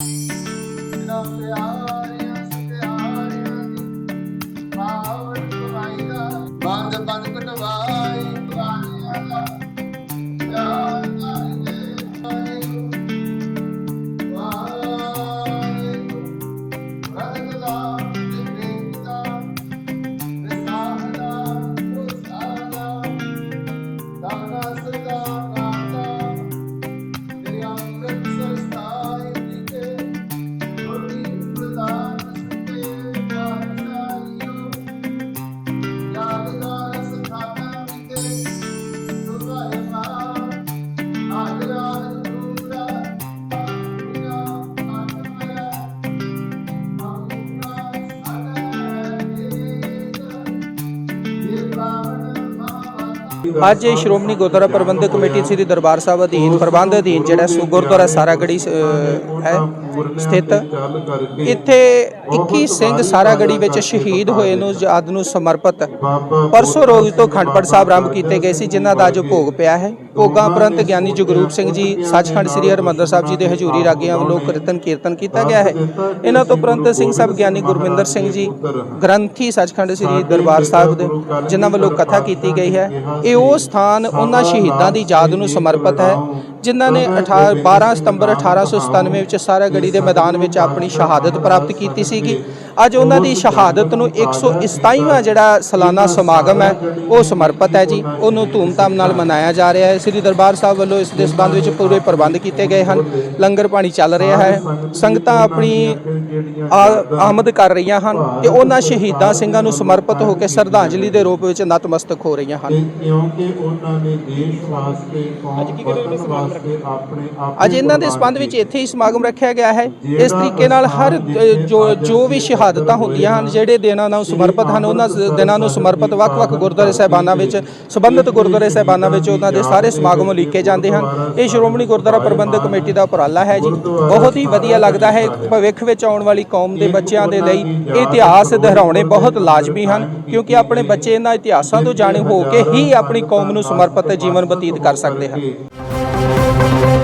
Gracias. ਅੱਜ ਸ਼੍ਰੋਮਣੀ ਗੁਰਦੁਆਰਾ ਪ੍ਰਬੰਧਕ committee ਸ੍ਰੀ ਦਰਬਾਰ ਸਾਹਿਬ ਅਧੀਨ ਪ੍ਰਬੰਧ ਅਧੀਨ ਜਿਹੜਾ ਗੁਰਦੁਆਰਾ ਸਾਰਾਗੜੀ ਅਹ, ਹੈ ਸਥਿਤ ਇੱਥੇ 21 ਸਿੰਘ ਸਾਰਾਗੜੀ ਵਿੱਚ ਸ਼ਹੀਦ ਹੋਏ ਨੂੰ ਯਾਦ ਨੂੰ ਸਮਰਪਿਤ ਪਰਸੋਂ ਰੋਜ਼ ਤੋਂ ਖੰਡਪੜ ਸਾਹਿਬ ਆਰੰਭ ਕੀਤੇ ਗਏ ਸੀ ਜਿਨ੍ਹਾਂ ਦਾ ਅੱਜ ਭੋਗ ਪਿਆ ਹੈ। ਭੋਗਾਂ ਉਪਰੰਤ ਗਿਆਨੀ ਜਗਰੂਪ ਸਿੰਘ ਜੀ ਸੱਚਖੰਡ ਸ੍ਰੀ ਹਰਿਮੰਦਰ ਸਾਹਿਬ ਜੀ ਦੇ ਹਜ਼ੂਰੀ ਰਾਗੀਆਂ ਵੱਲੋਂ ਕੀਰਤਨ ਕੀਰਤਨ ਕੀਤਾ ਗਿਆ ਹੈ। ਇਹਨਾਂ ਤੋਂ ਉਪਰੰਤ ਸਿੰਘ ਸਾਹਿਬ ਗਿਆਨੀ ਗੁਰਮਿੰਦਰ ਸਿੰਘ ਜੀ ਗ੍ਰੰਥੀ ਸੱਚਖੰਡ ਸ੍ਰੀ ਦਰਬਾਰ ਸਾਹਿਬ ਦੇ ਜਿਨ੍ਹਾਂ ਵੱਲੋਂ ਕਥਾ ਕੀਤੀ ਗਈ ਹੈ। ਇਹ ਉਹ ਸਥਾਨ ਉਹਨਾਂ ਸ਼ਹੀਦਾਂ ਦੀ ਯਾਦ ਨੂੰ ਸਮਰਪਿਤ ਹੈ। ਜਿਨ੍ਹਾਂ ਨੇ 18 12 ਸਤੰਬਰ 1897 ਵਿੱਚ ਸਾਰਾਗੜੀ ਦੇ ਮੈਦਾਨ ਵਿੱਚ ਆਪਣੀ ਸ਼ਹਾਦਤ ਪ੍ਰਾਪਤ ਕੀਤੀ ਸੀਗੀ। ਅੱਜ ਉਹਨਾਂ ਦੀ ਸ਼ਹਾਦਤ ਨੂੰ 127ਵਾਂ ਜਿਹੜਾ ਸਾਲਾਨਾ ਸਮਾਗਮ ਹੈ ਉਹ ਸਮਰਪਿਤ ਹੈ ਜੀ। ਉਹਨੂੰ ਧੂਮਧਾਮ ਨਾਲ ਮਨਾਇਆ ਜਾ ਰਿਹਾ ਹੈ। ਸ੍ਰੀ ਦਰਬਾਰ ਸਾਹਿਬ ਵੱਲੋਂ ਇਸ ਦੇ ਸੰਬੰਧ ਵਿੱਚ ਪੂਰੇ ਪ੍ਰਬੰਧ ਕੀਤੇ ਗਏ ਹਨ। ਲੰਗਰ ਪਾਣੀ ਚੱਲ ਰਿਹਾ ਹੈ। ਸੰਗਤਾਂ ਆਪਣੀ ਆਮਦ ਕਰ ਰਹੀਆਂ ਹਨ ਤੇ ਉਹਨਾਂ ਸ਼ਹੀਦਾਂ ਸਿੰਘਾਂ ਨੂੰ ਸਮਰਪਿਤ ਹੋ ਕੇ ਸ਼ਰਧਾਂਜਲੀ ਦੇ ਰੂਪ ਵਿੱਚ ਨਤਮਸਤਕ ਹੋ ਰਹੀਆਂ ਹਨ। ਕਿਉਂਕਿ ਉਹਨਾਂ ਨੇ ਦੇਸ਼ ਵਾਸਤੇ ਕੌਮ ਵਾਸਤੇ ਅੱਜ ਇਹਨਾਂ ਦੇ ਸੰਬੰਧ ਵਿੱਚ ਇੱਥੇ ਹੀ ਸਮਾਗਮ ਰੱਖਿਆ ਗਿਆ ਹੈ। ਇਸ ਤਰੀਕੇ ਨਾਲ ਹਰ ਜੋ ਜੋ ਵੀ ਸ਼ਹਾਦਤਾਂ ਹੁੰਦੀਆਂ ਹਨ ਜਿਹੜੇ ਦਿਨਾਂ ਨੂੰ ਸਮਰਪਿਤ ਹਨ ਉਹਨਾਂ ਦਿਨਾਂ ਨੂੰ ਸਮਰਪਿਤ ਵੱਖ-ਵੱਖ ਗੁਰਦੁਆਰੇ ਸਾਹਿਬਾਨਾਂ ਵਿੱਚ ਸੰਬੰਧਿਤ ਗੁਰਦੁਆਰੇ ਸਾਹਿਬਾਨਾਂ ਵਿੱਚ ਉਹਨਾਂ ਦੇ ਸਾਰੇ ਸਮਾਗਮ ਉਲੀਕੇ ਜਾਂਦੇ ਹਨ। ਇਹ ਸ਼੍ਰੋਮਣੀ ਗੁਰਦੁਆਰਾ ਪ੍ਰਬੰਧਕ ਕਮੇਟੀ ਦਾ ਉਪਰਾਲਾ ਹੈ ਜੀ। ਬਹੁਤ ਹੀ ਵਧੀਆ ਲੱਗਦਾ ਹੈ। ਭਵਿੱਖ ਵਿੱਚ ਆਉਣ ਵਾਲੀ ਕੌਮ ਦੇ ਬੱਚਿਆਂ ਦੇ ਲਈ ਇਤਿਹਾਸ ਦੁਹਰਾਉਣੇ ਬਹੁਤ ਲਾਜ਼ਮੀ ਹਨ ਕਿਉਂਕਿ ਆਪਣੇ ਬੱਚੇ ਇਹਨਾਂ ਇਤਿਹਾਸਾਂ ਤੋਂ ਜਾਣੂ ਹੋ ਕੇ ਹੀ ਆਪਣੀ ਕੌਮ ਨੂੰ ਸਮਰਪਿਤ ਜੀਵਨ ਬਤੀਤ ਕਰ ਸਕਦੇ ਹਨ। Música